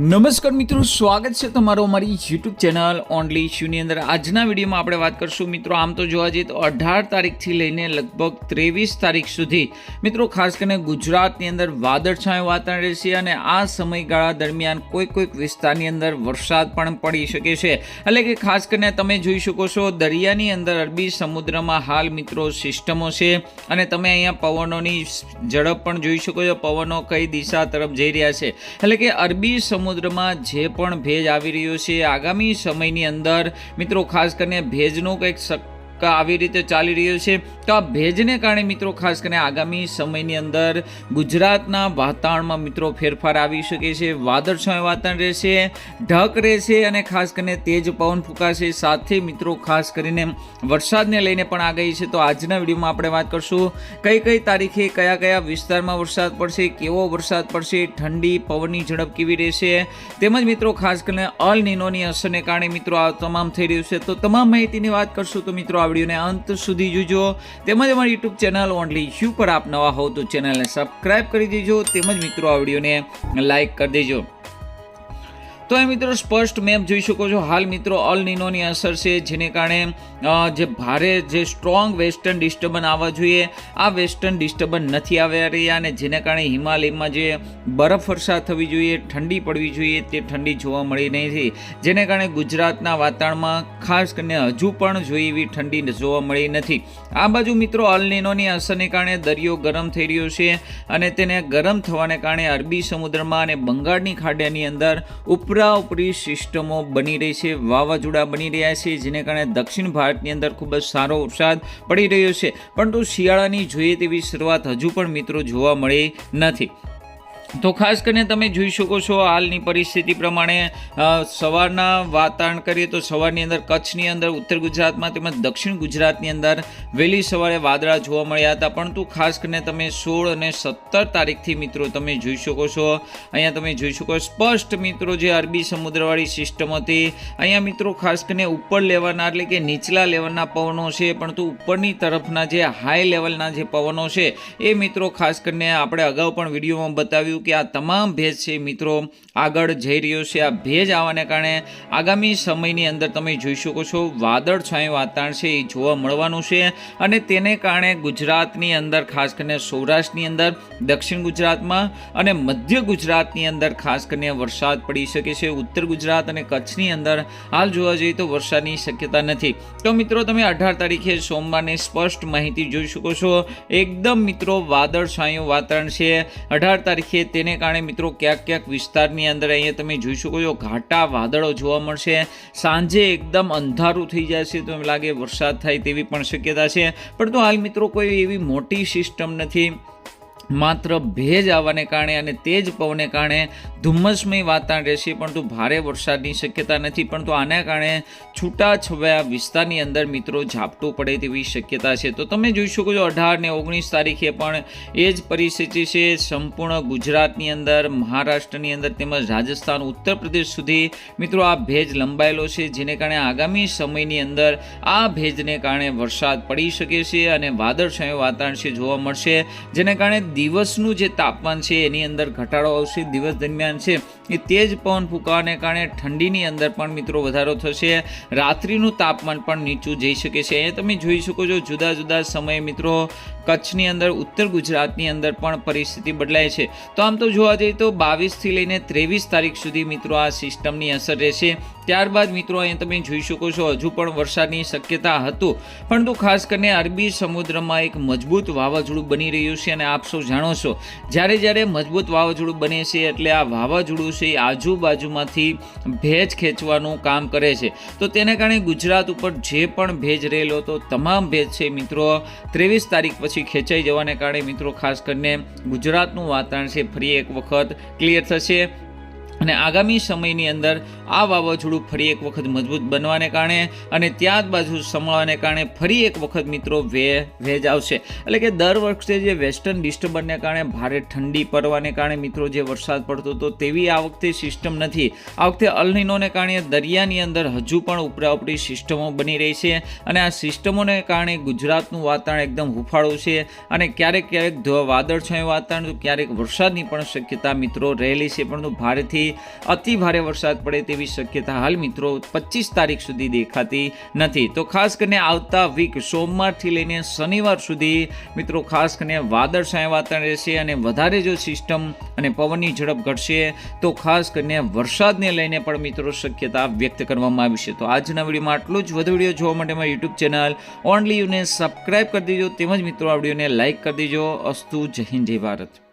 નમસ્કાર મિત્રો, સ્વાગત છે તમારો અમારી યુટ્યુબ ચેનલ ઓનલી ઇશ્યુની અંદર. આજના વિડીયોમાં આપણે વાત કરશું મિત્રો, આમ તો જોવા જઈએ તો અઢાર તારીખથી લઈને લગભગ ત્રેવીસ તારીખ સુધી. મિત્રો, ખાસ કરીને ગુજરાતની અંદર વાદળછાયું વાતાવરણ રહેશે અને આ સમયગાળા દરમિયાન કોઈક કોઈક વિસ્તારની અંદર વરસાદ પણ પડી શકે છે. એટલે કે ખાસ કરીને તમે જોઈ શકો છો, દરિયાની અંદર અરબી સમુદ્રમાં હાલ મિત્રો સિસ્ટમો છે અને તમે અહીંયા પવનોની ઝડપ પણ જોઈ શકો છો. પવનો કઈ દિશા તરફ જઈ રહ્યા છે. એટલે કે અરબી સમુદ્રમાં જે પણ ભેજ આવી રહ્યો છે, આગામી સમયની અંદર મિત્રો ખાસ કરીને ભેજનો કંઈક આવી રીતે ચાલી રહ્યો છે. તો આ ભેજને કારણે મિત્રો ખાસ કરીને આગામી સમયની અંદર ગુજરાતના વાતાવરણમાં મિત્રો ફેરફાર આવી શકે છે. વાદળછાયું વાતાવરણ રહેશે, ઢક રહેશે અને ખાસ કરીને તેજ પવન ફૂંકાશે. સાથે મિત્રો ખાસ કરીને વરસાદને લઈને પણ આગાહી છે. તો આજના વિડીયોમાં આપણે વાત કરશું કઈ કઈ તારીખે કયા કયા વિસ્તારમાં વરસાદ પડશે, કેવો વરસાદ પડશે, ઠંડી, પવનની ઝડપ કેવી રહેશે, તેમજ મિત્રો ખાસ કરીને અલ નિનોની અસરને કારણે મિત્રો આ તમામ થઈ રહ્યું છે. તો તમામ માહિતીની વાત કરશું તો મિત્રો આ વિડીયોને અંત સુધી જોજો. તેમજ અમારી યુટ્યુબ ચેનલ ઓનલી ઇશ્યુ પર આપ નવા હોવ તો ચેનલને સબસ્ક્રાઇબ કરી દેજો. તેમજ મિત્રો આ વિડીયોને લાઇક કરી દેજો. તો એ મિત્રો સ્પષ્ટ મેપ જોઈ શકો છો. હાલ મિત્રો અલ નિનોની અસર છે, જેને કારણે જે ભારે, જે સ્ટ્રોંગ વેસ્ટર્ન ડિસ્ટર્બન આવવા જોઈએ. આ વેસ્ટર્ન ડિસ્ટર્બન નથી આવ્યા રહ્યા અને જેને કારણે હિમાલયમાં જે બરફ વર્ષા થવી જોઈએ, ઠંડી પડવી જોઈએ, તે ઠંડી જોવા મળી નથી જેને કારણે ગુજરાતના વાતાવરણમાં ખાસ કરીને હજુ પણ જોઈ એવી ઠંડી જોવા મળી નથી. આ બાજુ મિત્રો અલ નિનોની અસરને કારણે દરિયો ગરમ થઈ રહ્યો છે અને તેને ગરમ થવાને કારણે અરબી સમુદ્રમાં અને બંગાળની ખાડીની અંદર ઉપરા ઉપરી સિસ્ટમો બની રહી છે, વાવાઝોડા બની રહ્યા છે, જેને કારણે દક્ષિણ ભારતની અંદર ખૂબ જ સારો વરસાદ પડી રહ્યો છે. પરંતુ શિયાળાની જોઈએ તેવી શરૂઆત હજુ પણ મિત્રો જોવા મળી નથી. તો ખાસ કરીને તમે જોઈ શકો છો હાલની પરિસ્થિતિ પ્રમાણે સવારના વાતાવરણ કરીએ તો સવારની અંદર, કચ્છની અંદર, ઉત્તર ગુજરાતમાં તેમજ દક્ષિણ ગુજરાતની અંદર વહેલી સવારે વાદળા જોવા મળ્યા હતા. પરંતુ ખાસ કરીને તમે સોળ અને સત્તર તારીખથી મિત્રો તમે જોઈ શકો છો. અહીંયા તમે જોઈ શકો સ્પષ્ટ મિત્રો જે અરબી સમુદ્રવાળી સિસ્ટમ હતી. અહીંયા મિત્રો ખાસ કરીને ઉપર લેવલના એટલે કે નીચલા લેવલના પવનો છે, પરંતુ ઉપરની તરફના જે હાઈ લેવલના જે પવનો છે, એ મિત્રો ખાસ કરીને આપણે અગાઉ પણ વિડીયોમાં બતાવ્યું કે આ તમામ ભેજ છે મિત્રો, આગળ જઈ રહ્યો છે આ ભેજ આવવાને કારણે આગામી સમયની અંદર તમે જોઈ શકો છો વાદળ છાયું વાતાવરણ છે, એ જોવા મળવાનું છે અને તેને કારણે ગુજરાતની અંદર, ખાસ કરીને સૌરાષ્ટ્રની અંદર, દક્ષિણ ગુજરાતમાં અને મધ્ય ગુજરાતની અંદર ખાસ કરીને વરસાદ પડી શકે છે, ઉત્તર ગુજરાત અને કચ્છની અંદર હાલ જોવા જઈએ તો વરસાદની શક્યતા નથી. તો મિત્રો, તમે અઢાર તારીખે સોમવારની સ્પષ્ટ માહિતી જોઈ શકો છો. એકદમ મિત્રો, વાદળ છાંયું વાતાવરણ છે. અઢાર તારીખે તેને કારણે મિત્રો ક્યાંક ક્યાંક વિસ્તારની અંદર અહીંયા તમે જોઈ શકો છો ઘાટા વાદળો જોવા મળશે. સાંજે એકદમ અંધારું થઈ જશે તો એમ લાગે વરસાદ થાય તેવી પણ શક્યતા છે. પરંતુ હાલ મિત્રો કોઈ એવી મોટી સિસ્ટમ નથી. માત્ર ભેજ આવવાને કારણે અને તેજ પવને કારણે ધુમ્મસમય વાતાવરણ રહેશે, પરંતુ ભારે વરસાદની શક્યતા નથી, પરંતુ આના કારણે છૂટા છવાયા વિસ્તારની અંદર મિત્રો ઝાપટું પડે તેવી શક્યતા છે. તો તમે જોઈ શકો છો, અઢાર ને ઓગણીસ તારીખે પણ એ જ પરિસ્થિતિ છે. સંપૂર્ણ ગુજરાતની અંદર, મહારાષ્ટ્રની અંદર તેમજ રાજસ્થાન ઉત્તર પ્રદેશ સુધી મિત્રો આ ભેજ લંબાયેલો છે, જેને કારણે આગામી સમયની અંદર આ ભેજને કારણે વરસાદ પડી શકે છે અને વાદળછાયું વાતાવરણ છે, જોવા મળશે. જેને કારણે દિવસનું જે તાપમાન છે, એની અંદર ઘટાડો આવશે, દિવસ દરમિયાન છે, એ તેજ પવન ફૂંકાવાને કારણે ઠંડીની અંદર પણ મિત્રો વધારો થશે. રાત્રિનું તાપમાન પણ નીચું જઈ શકે છે. એ તમે જોઈ શકો છો, જુદા જુદા સમયે મિત્રો કચ્છની અંદર, ઉત્તર ગુજરાતની અંદર પણ પરિસ્થિતિ બદલાય છે. તો આમ તો જોવા જઈએ તો બાવીસથી લઈને ત્રેવીસ તારીખ સુધી મિત્રો આ સિસ્ટમની અસર રહેશે. ત્યારબાદ મિત્રો અહીંયા તમે જોઈ શકો છો, હજુ પણ વરસાદની શક્યતા હતું. પરંતુ ખાસ કરીને અરબી સમુદ્રમાં એક મજબૂત વાવાઝોડું બની રહ્યું છે અને આપ સૌ જાણો છો? જ્યારે જ્યારે મજબૂત વાવાઝોડું બને છે એટલે આ વાવાઝોડું છે આજુબાજુમાંથી ભેજ ખેંચવાનું કામ કરે છે. તો તેને કારણે ગુજરાત ઉપર જે પણ ભેજ રહેલો હતો, તમામ ભેજ છે મિત્રો ત્રેવીસ તારીખ પછી ખેંચાઈ જવાને કારણે મિત્રો ખાસ કરીને ગુજરાતનું વાતાવરણ છે ફરી એક વખત ક્લિયર થશે. અને આગામી સમયની અંદર આ વાવાઝોડું ફરી એક વખત મજબૂત બનવાને કારણે અને ત્યાર બાજુ સમાવાને કારણે ફરી એક વખત મિત્રો વે ભેજ આવશે. એટલે કે દર વખતે જે વેસ્ટર્ન ડિસ્ટર્બન્સને કારણે ભારે ઠંડી પડવાને કારણે મિત્રો જે વરસાદ પડતો હતો તેવી આ વખતે સિસ્ટમ નથી. આ વખતે અલનીનોને કારણે દરિયાની અંદર હજુ પણ ઉપરા ઉપરી સિસ્ટમો બની રહી છે અને આ સિસ્ટમોને કારણે ગુજરાતનું વાતાવરણ એકદમ હુફાળું છે અને ક્યારેક ક્યારેક ધ- વાદળછાયું વાતાવરણ ક્યારેક વરસાદની પણ શક્યતા મિત્રો રહેલી છે પરંતુ ભારેથી અતિ ભારે વરસાદ પડે તેવી શક્યતા હાલ મિત્રો પચીસ તારીખ સુધી દેખાતી નથી. તો ખાસ કરીને આવતા વીક સોમવારથી લઈને શનિવાર સુધી મિત્રો ખાસ કરીને વાદળછાયા વાતાવરણ રહેશે અને વધારે જો સિસ્ટમ અને પવનની ઝડપ ઘટશે તો ખાસ કરીને વરસાદને લઈને પણ મિત્રો શક્યતા વ્યક્ત કરવામાં આવી છે. તો આજના વિડીયોમાં આટલું જ. વધુ વીડિયો જોવા માટે મારી યુટ્યુબ ચેનલ ઓનલી યુને સબસ્ક્રાઇબ કરી દેજો. તેમજ મિત્રો આ વિડીયોને લાઇક કરી દેજો. અસ્તુ જય હિન્દ, જય ભારત.